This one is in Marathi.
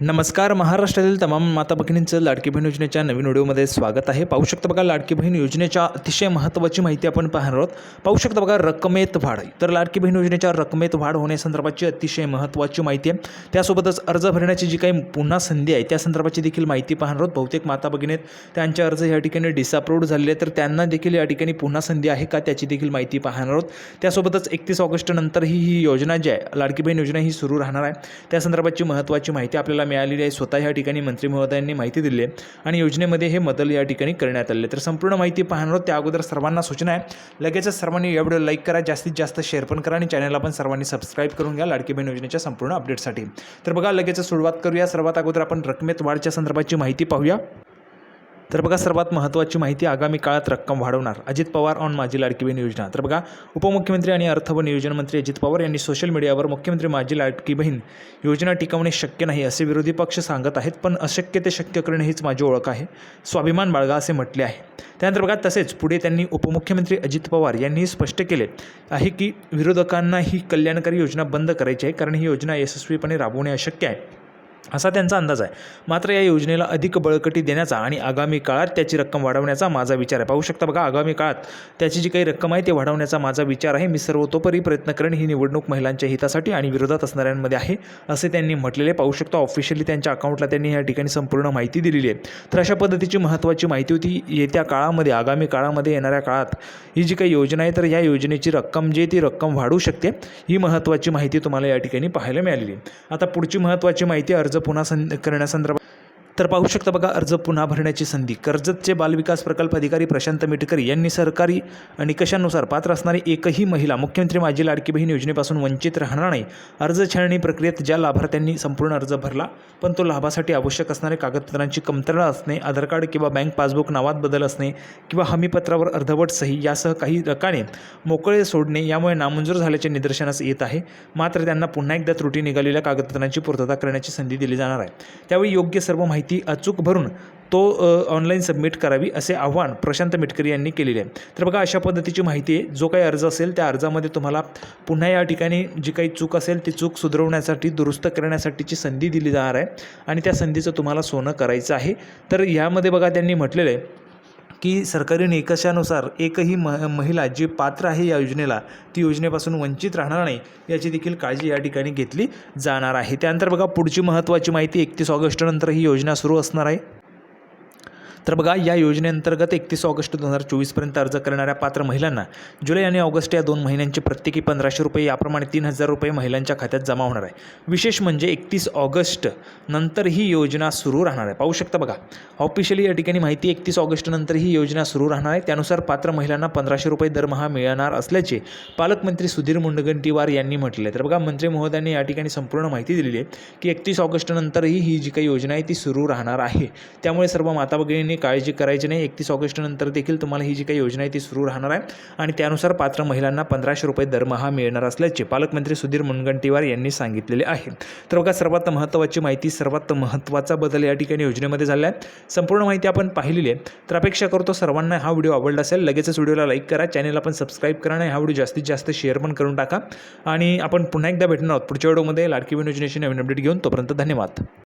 नमस्कार महाराष्ट्रातील तमाम माता भगिनींचं लाडकी बहीण योजनेच्या नवीन व्हिडिओमध्ये स्वागत आहे. पाहू शकता बघा लाडकी बहीण योजनेच्या अतिशय महत्त्वाची माहिती आपण पाहणार आहोत. पाहू शकता बघा रकमेत वाढ. तर लाडकी बहीण योजनेच्या रकमेत वाढ होण्यासंदर्भाची अतिशय महत्त्वाची माहिती आहे. त्यासोबतच अर्ज भरण्याची जी काही पुन्हा संधी आहे त्या संदर्भाची देखील माहिती पाहणार आहोत. बहुतेक माता भगिनीत त्यांचे अर्ज या ठिकाणी डिसअप्रूव्ड झालेले तर त्यांना देखील या ठिकाणी पुन्हा संधी आहे का त्याची देखील माहिती पाहणार आहोत. त्यासोबतच एकतीस ऑगस्टनंतरही ही योजना जी आहे लाडकी बहीण योजना ही सुरू राहणार आहे. त्या संदर्भाची महत्त्वाची माहिती आपल्याला मिळालेली आहे. स्वतः या ठिकाणी मंत्री महोदयांनी माहिती दिली आहे. आणि योजनेमध्ये हे बदल या ठिकाणी करण्यात आले तर संपूर्ण माहिती पाहणार आहोत. त्या अगोदर सर्वांना सूचना आहे. लगेचच सर्वांनी या व्हिडिओ लाईक करा. जास्तीत जास्त शेअर पण करा आणि चॅनलला पण सर्वांनी सबस्क्राईब करून घ्या. लाडकी बहीण योजनेच्या संपूर्ण अपडेटसाठी. तर बघा लगेचच सुरुवात करूया. सर्वात अगोदर आपण रकमेत वाढच्या संदर्भाची माहिती पाहूया. तर बघा सर्वात महत्त्वाची माहिती आगामी काळात रक्कम वाढवणार. अजित पवार ऑन माझी लाडकी बहीण योजना. तर बघा उपमुख्यमंत्री आणि अर्थ व नियोजन मंत्री अजित पवार यांनी सोशल मीडियावर मुख्यमंत्री माझी लाडकी बहीण योजना टिकवणे शक्य नाही असे विरोधी पक्ष सांगत आहेत पण अशक्य ते शक्य करणे हीच माझी ओळख आहे. स्वाभिमान बाळगा असे म्हटले आहे. त्यानंतर बघा तसेच पुढे त्यांनी उपमुख्यमंत्री अजित पवार यांनी स्पष्ट केले आहे की विरोधकांना ही कल्याणकारी योजना बंद करायची आहे कारण ही योजना यशस्वीपणे राबवणे अशक्य आहे. असा त्यांचा अंदाज आहे. मात्र या योजनेला अधिक बळकटी देण्याचा आणि आगामी काळात त्याची रक्कम वाढवण्याचा माझा विचार आहे. पाहू शकता बघा आगामी काळात त्याची जी काही रक्कम आहे ते वाढवण्याचा माझा विचार आहे. मी सर्वतोपरी प्रयत्न करेन ही निवडणूक महिलांच्या हितासाठी आणि विरोधात असणाऱ्यांमध्ये आहे असे त्यांनी म्हटलेले पाहू शकतो ऑफिशियली त्यांच्या अकाउंटला त्यांनी या ठिकाणी संपूर्ण माहिती दिलेली आहे. तर अशा पद्धतीची महत्त्वाची माहिती होती. येत्या काळामध्ये आगामी काळामध्ये येणाऱ्या काळात ही जी काही योजना आहे तर या योजनेची रक्कम जी आहे ती रक्कम वाढू शकते. ही महत्त्वाची माहिती तुम्हाला या ठिकाणी पाहायला मिळालेली आता पुढची महत्त्वाची माहिती अर्ज पुन्हा सं करण्यासंदर्भात तर पाहू शकता बघा अर्ज पुन्हा भरण्याची संधी. कर्जतचे बालविकास प्रकल्प अधिकारी प्रशांत मिटकरी यांनी सरकारी निकषानुसार पात्र असणारी एकही महिला मुख्यमंत्री माझी लाडकी बहीण योजनेपासून वंचित राहणार नाही अर्ज छाननी प्रक्रियेत ज्या लाभार्थ्यांनी संपूर्ण अर्ज भरला पण तो लाभासाठी आवश्यक असणारे कागदपत्रांची कमतरता असणे आधार कार्ड किंवा बँक पासबुक नावात बदल असणे किंवा हमीपत्रावर अर्धवट सही यासह काही रकाने मोकळे सोडणे यामुळे नामंजूर झाल्याचे निदर्शनास येत आहे. मात्र त्यांना पुन्हा एकदा त्रुटी निघालेल्या कागदपत्रांची पूर्तता करण्याची संधी दिली जाणार आहे. त्यावेळी योग्य सर्व माहिती अचूक भरून तो ऑनलाईन सबमिट करावी असे आव्हान प्रशांत मिटकरी यांनी केलेले आहे. तर बघा अशा पद्धतीची माहिती आहे. जो काही अर्ज असेल त्या अर्जामध्ये तुम्हाला पुन्हा या ठिकाणी जी काही चूक असेल ती चूक सुधारवण्यासाठी दुरुस्त करण्यासाठीची संधी दिली जाणार आहे. आणि त्या संधीचं तुम्हाला सोनं करायचं आहे. तर यामध्ये बघा त्यांनी म्हटलेलं आहे की सरकारी निकषानुसार एकही म महिला जी पात्र आहे या योजनेला ती योजनेपासून वंचित राहणार नाही याची देखील काळजी या ठिकाणी घेतली जाणार आहे. त्यानंतर बघा पुढची महत्त्वाची माहिती एकतीस ऑगस्टनंतर ही योजना सुरू असणार आहे. तर बघा या योजनेअंतर्गत एकतीस ऑगस्ट दोन हजार चोवीसपर्यंत अर्ज करणाऱ्या पात्र महिलांना जुलै आणि ऑगस्ट या दोन महिन्यांचे प्रत्येकी पंधराशे रुपये याप्रमाणे तीन हजार रुपये महिलांच्या खात्यात जमा होणार आहे. विशेष म्हणजे एकतीस ऑगस्ट नंतर ही योजना सुरू राहणार आहे. पाहू शकता बघा ऑफिशियली या ठिकाणी माहिती एकतीस ऑगस्ट नंतर ही योजना सुरू राहणार आहे. त्यानुसार पात्र महिलांना पंधराशे रुपये दरमहा मिळणार असल्याचे पालकमंत्री सुधीर मुनगंटीवार यांनी म्हटले तर बघा मंत्री महोदयांनी या ठिकाणी संपूर्ण माहिती दिलेली आहे की एकतीस ऑगस्ट नंतरही ही जी काही योजना आहे ती सुरू राहणार आहे. त्यामुळे सर्व माता पद्धतीने काळजी करायची नाही. एकतीस ऑगस्ट नंतर देखील तुम्हाला ही जी काही योजना आहे ती सुरू राहणार आहे. आणि त्यानुसार पात्र महिलांना पंधराशे रुपये दरमहा मिळणार असल्याचे पालकमंत्री सुधीर मुनगंटीवार यांनी सांगितलेले आहे. तर बघा सर्वात महत्त्वाची माहिती सर्वात महत्त्वाचा बदल या ठिकाणी योजनेमध्ये झाला आहे. संपूर्ण माहिती आपण पाहिलेली आहे. तर अपेक्षा करतो सर्वांना हा व्हिडिओ आवडला असेल लगेचच व्हिडिओला लाईक करा. चॅनलला पण सबस्क्राईब करा आणि हा व्हिडिओ जास्तीत जास्त शेअर पण करून टाका. आणि आपण पुन्हा एकदा भेटणार आहोत पुढच्या व्हिडिओमध्ये. लाडकी बहीण योजनेची नवीन अपडेट घेऊन तोपर्यंत धन्यवाद.